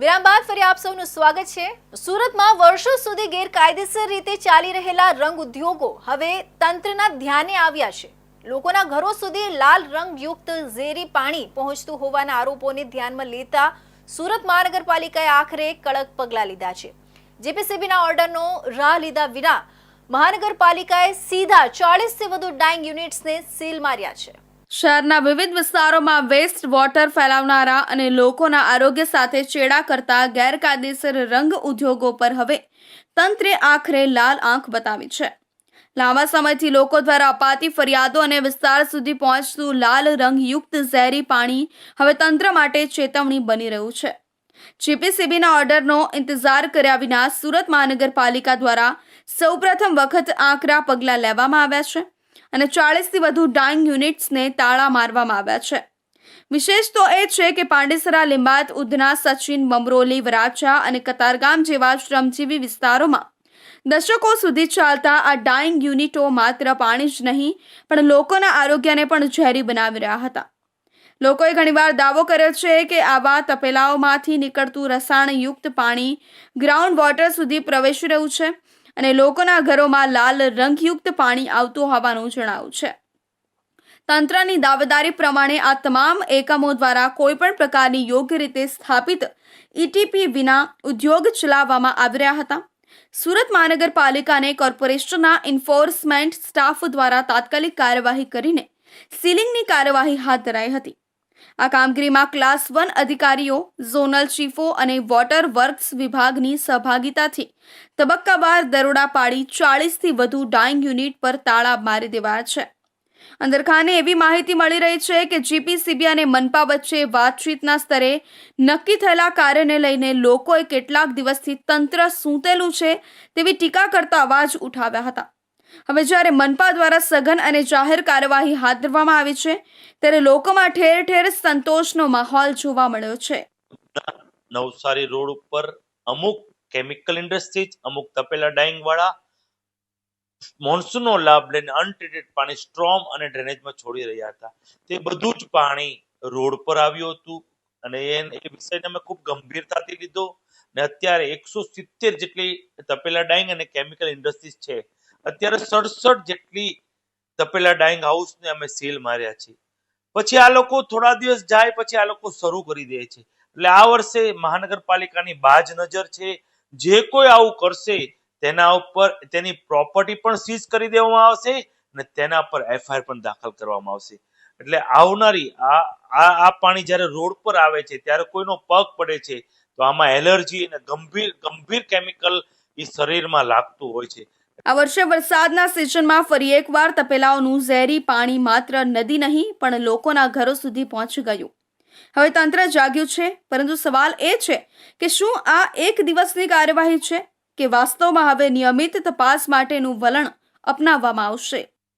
વિરામ બાદ ફરી આપ સૌનું સ્વાગત છે. સુરતમાં વર્ષો સુધી ગેરકાયદેસર રીતે ચાલી રહેલા રંગ ઉદ્યોગો હવે તંત્રના ધ્યાને આવ્યા છે. લોકોના ઘરો સુધી લાલ રંગયુક્ત ઝેરી પાણી પહોંચતું હોવાના આરોપોને ધ્યાનમાં લેતા સુરત મહાનગરપાલિકાએ આખરે કડક પગલાં લીધા છે. જેપીસીબીના ઓર્ડરનો રાહ લીધા વિના મહાનગરપાલિકાએ સીધા ચાળીસથી વધુ ડાઇંગ યુનિટ્સને સીલ માર્યા છે. શહેરના વિવિધ વિસ્તારોમાં વેસ્ટ વોટર ફેલાવનારા અને લોકોના આરોગ્ય સાથે ચેડા કરતા ગેરકાયદેસર રંગ ઉદ્યોગો પર હવે તંત્રે આખરે લાલ આંખ બતાવી છે. લાંબા સમયથી લોકો દ્વારા અપાતી ફરિયાદો અને વિસ્તાર સુધી પહોંચતું લાલ રંગયુક્ત ઝેરી પાણી હવે તંત્ર માટે ચેતવણી બની રહ્યું છે. જીપીસીબીના ઓર્ડરનો ઇંતજાર કર્યા વિના સુરત મહાનગરપાલિકા દ્વારા સૌપ્રથમ વખત આકરા પગલાં લેવામાં આવ્યા છે. અને ચાળીસથી વધુ ડાઇંગ યુનિટ્સને તાળા મારવામાં આવ્યા છે. વિશેષ તો એ છે કે પાંડેસરા, લિંબાયત, ઉધના, સચિન બમરોલી વરાછા અને કતારગામ જેવા શ્રમજીવી વિસ્તારોમાં દશકો સુધી ચાલતા આ ડાઇંગ યુનિટો માત્ર પાણી જ નહીં, પણ લોકોના આરોગ્યને પણ ઝેરી બનાવી રહ્યા હતા. લોકોએ ઘણીવાર દાવો કર્યો છે કે આવા તપેલાઓમાંથી નીકળતું રસાયણયુક્ત પાણી ગ્રાઉન્ડ વોટર સુધી પ્રવેશી રહ્યું છે અને લોકોના ઘરોમાં લાલ રંગયુક્ત પાણી આવતું હોવાનું જણાવ્યું છે. તંત્રની દાવેદારી પ્રમાણે આ તમામ એકમો દ્વારા કોઈપણ પ્રકારની યોગ્ય રીતે સ્થાપિત ઈટીપી વિના ઉદ્યોગ ચલાવવામાં આવી રહ્યા હતા. સુરત મહાનગરપાલિકાને કોર્પોરેશનના એન્ફોર્સમેન્ટ સ્ટાફ દ્વારા તાત્કાલિક કાર્યવાહી કરીને સીલિંગની કાર્યવાહી હાથ ધરાઈ હતી. આ કામગીરીમાં ક્લાસ વન અધિકારીઓ, ઝોનલ ચીફો અને વોટર વર્ક્સ વિભાગની સહભાગિતાથી તબક્કાવાર દરોડા પાડી ચાળીસથી વધુ ડાઇંગ યુનિટ પર તાળા મારી દેવાયા છે. અંદરખાને એવી માહિતી મળી રહી છે કે જીપીસીબી અને મનપા વચ્ચે વાતચીતના સ્તરે નક્કી થયેલા કાર્યને લઈને લોકોએ કેટલાક દિવસથી તંત્ર સૂતેલું છે તેવી ટીકા કરતા અવાજ ઉઠાવ્યા હતા. હવે જ્યારે મનપા દ્વારા સઘન અને જાહેર કાર્યવાહી હાથ ધરવામાં આવી છે, ત્યારે લોકોમાં ઠેર ઠેર સંતોષનો માહોલ જોવા મળ્યો છે. નવસારી રોડ ઉપર અમુક કેમિકલ ઇન્ડસ્ટ્રીઝ અમુક તપેલા ડાઈંગ વાળા મોન્સૂનનો લાભ લઈને અનટ્રીટેડ પાણી સ્ટ્રોમ અને ડ્રેનેજમાં છોડી રહ્યા હતા. તે બધું જ પાણી રોડ પર આવ્યું હતું અને એ વિષયને અમે ખૂબ ગંભીરતાથી લીધો. ને અત્યારે એકસો સિત્તેર જેટલી તપેલા ડાઈંગ અને કેમિકલ ઇન્ડસ્ટ્રીઝ છે અત્યારે સડસઠ જેટલી તપેલા ડાઈંગ હાઉસને અમે સીલ માર્યા છે. પછી આ લોકો થોડા દિવસ જાય, પછી આ લોકો શરૂ કરી દે છે. એટલે આ વર્ષે મહાનગરપાલિકાની બાજ નજર છે. જે કોઈ આવું કરશે, તેના ઉપર તેની પ્રોપર્ટી પણ સીઝ કરી દેવામાં આવશે અને તેના પર એફઆઈઆર પણ દાખલ કરવામાં આવશે. એટલે આવનારી આ આ પાણી જ્યારે રોડ પર આવે છે, ત્યારે કોઈનો પગ પડે છે, તો આમાં એલર્જી અને ગંભીર ગંભીર કેમિકલ એ શરીરમાં લાગતું હોય છે. આ વર્ષે વરસાદના સિઝનમાં ફરી એકવાર તપેલાઓનું ઝેરી પાણી માત્ર નદી નહીં, પણ લોકોના ઘરો સુધી પહોંચી ગયું. હવે તંત્ર જાગ્યું છે, પરંતુ સવાલ એ છે કે શું આ એક દિવસની કાર્યવાહી છે કે વાસ્તવમાં હવે નિયમિત તપાસ માટેનું વલણ અપનાવવામાં આવશે?